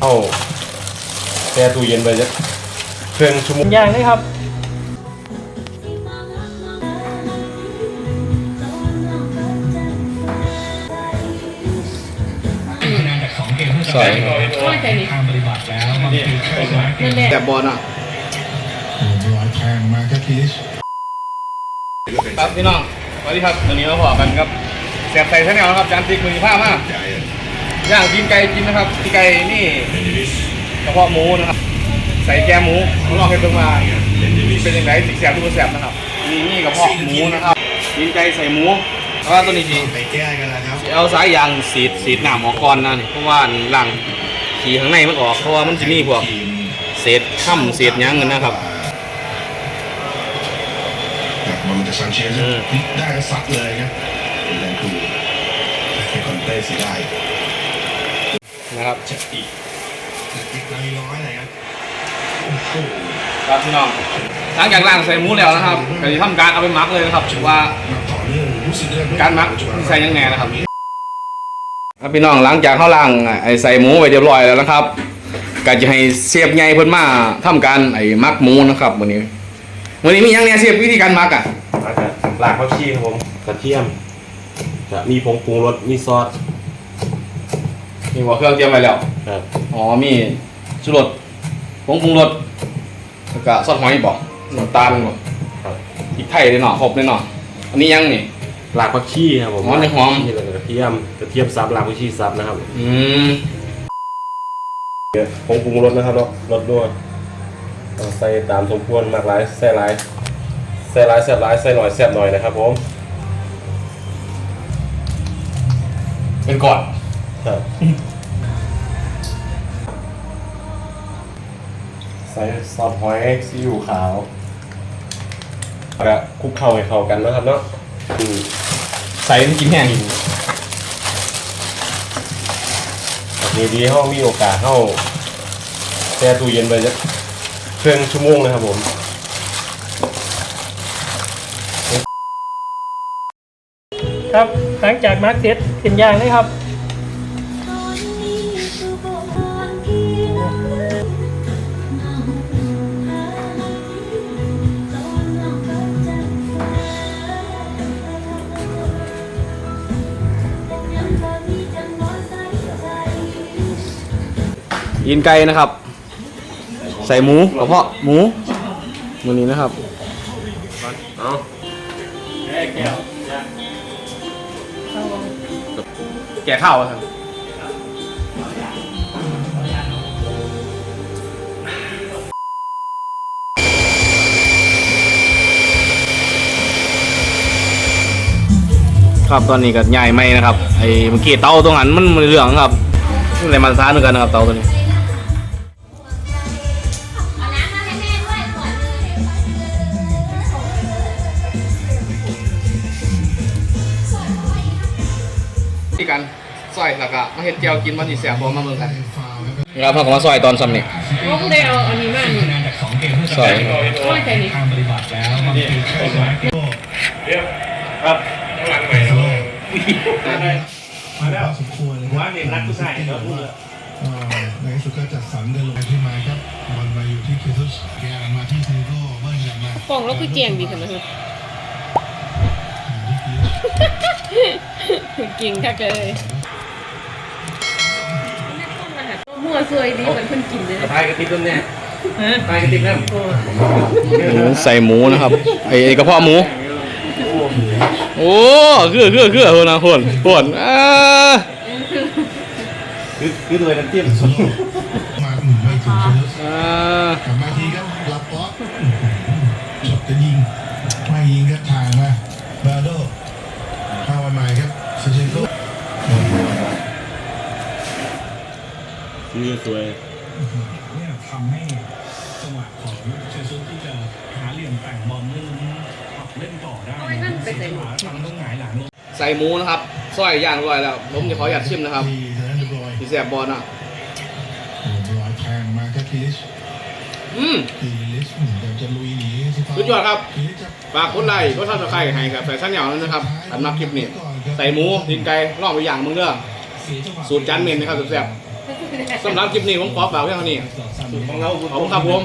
เอาแช่ตู้เย็นไปจะเครื่องชั่วโมงอย่างนี้ครับคะแนนจากสองเกมเพื่อจะใส่ไปทางปฏิบัติแล้วมันคือเข้ามานั่นแหละแต่บอลอะร้อยแทงมาก็ทีชครับพี่น้องสวัสดีครับวันนี้เราพอกันครับแสบใส่ชาแนลนะครับจานติ๊กมือผ้ามาก ย่างกินไก่กินนะครับที่ไก่นี่กระเพาะหมูนะครับ ใส่แกมหมูลองให้เพิ่งมาเป็นยังไงสิแสบทุกแสบนะครับนี่นี่กระเพาะหมูนะครับกินไก่ใส่หมูแล้วก็ตัวนี้ทีไปแก้กันแล้วครับเอาสายยางสีดสีดหนามออกก่อนนะนี่เพราะว่าหลังขี่ข้างในมันออกเพราะว่ามันจะมีพวกเศษค่ำเศษหยังเงินนะครับจากมาลูจากซันเชสอืมพลิกได้ก็ซัดเลยครับแรงคูเฟคอนเต้เสียได้ นะครับเจ็บอีกอีกร้อยร้อยเลยครับโอ้โหครับพี่น้องหลังจากล่างใส่หมูแล้วนะครับก็จะทำการเอาไปหมักเลยนะครับว่านับต่อเนื่องรู้สึกได้การหมักใส่ยังไงนะครับครับพี่น้องหลังจากเขาล่างไอ้ใส่หมูไว้เรียบร้อยแล้วนะครับก็จะให้เสียบใหญ่เพิ่นมาทำการไอ้หมักหมูนะครับวันนี้วันนี้มีหยังเนี่ยเสียบวิธีการหมักอะแล้วก็ลากข้าวชีครับผมกระเทียมจะมีผงปรุงรสมีซอส มีหัวเครื่องเตรียมไว้แล้ว ครับอ๋อมีชูรสผงปรุงรสแล้วก็ซอสหอยบอกน้ำตาลบอกครับพริกไทยเลยเนาะครบเลยเนาะอันนี้ยังนี่ลากผักชีครับผมอ๋อในหอม นี่แล้วก็กระเทียมกระเทียมซับลากผักชีซับนะครับอืมผงปรุงรสนะครับเนาะรสด้วยเอาใส่ตามสมควรมากหลายใส่หลายใส่หลายแซ่บหลายใส่หน่อยแซ่บหน่อยนะครับผมเป็นก่อน ครับใส่ซอสหอยซีอิ๊วขาวแล้วก็คลุกเข้าให้เข้ากันนะครับเนาะอืมใส่มันกินแห้งดีดีๆเขามีโอกาสเข้าแช่ตู้เย็นไปจะเครื่องชั่วโมงนะครับผม ครับ หลังจากมาร์กเซ็ตเป็นอย่างนี้ครับ ยินไก่นะครับ ใส่หมูกระเพาะหมูมือนี้นะครับเอาแก่ข้าวครับ ครับตอนนี้ก็ใหญ่ไหมนะครับไอ้เมื่อกี้เตาตรงนั้นมันมันเหลืองครับมันเลยมาซ่านเหมือนกันนะครับเตาตัวนี้เอาน้ำมาให้แม่ด้วยขวดนึงที่กันซอยแล้วก็มาเฮ็ดเจียวกินมันสิแซ่บบ่มาเบิ่งกันฟาวครับครับพาก็มาซอยตอนซ้ำนี่ว่าผู้ใดเอาอันนี้มานี่คะแนนจากสองเกมเพื่อจะใส่ไปทางปฏิบัติแล้วมันคือเข้ามาครับหลังใหม่ครับ มาแล้วสมควรเลยว่าเนี่ยรักผู้ชายเนาะในที่สุดก็จัดสรรเดินลงขึ้นมาครับบอลมาอยู่ที่เคซุสแกมาที่เทโก้เบิ้ลกลับมากล่องแล้วคือเจียงดีขนาดนั้นที่พีชเก่งค่ะเลยมั่วซวยดีเหมือนคนกินเลยกระทายกระติบตัวเนี้ยฮะทายกระติบนั่นโอ้หมูใส่หมูนะครับไอ้ไอ้กระเพาะหมู โอ้คือคือคือคนนะคนคนอ่าคือคือตัวน้ำจิ้มมาหมุนไปถึงเคซุสอ่ากลับมาทีครับรับป๊อปจบจะยิงไม่ยิงก็ทางมาบาโดเข้ามาใหม่ครับเซเชโก้คือสวยเนี่ยทำให้จังหวะของเชลซีที่จะหาเหลี่ยมแต่งบอลเล่นปรับ เล่นต่อได้หาทำต้องหงายหลังลงใส่หมูนะครับซอยย่างร้อยแล้ว ผมจะขออยากชิมนะครับที่ทางด้านเดบรอยที่แซ่บบอลอะเดบรอยแทงมาครับคิลิชอืมคิลิชเหมือนกับจะลุยหนีสิฟ้าสุดยอดครับคิลิชครับฝากกดไลค์กดซับสไครต์ให้กับใส่ชั้นเหนียวนะครับอันมาคลิปนี้ใส่หมูดินไก่ล่องไปอย่างมึงเด้อเสียจังหวะสูตรจานเมนนะครับแซ่บถ้าคือสำหรับคลิปนี้ผมขอฝากไว้เท่านี้ของขอบคุณครับผม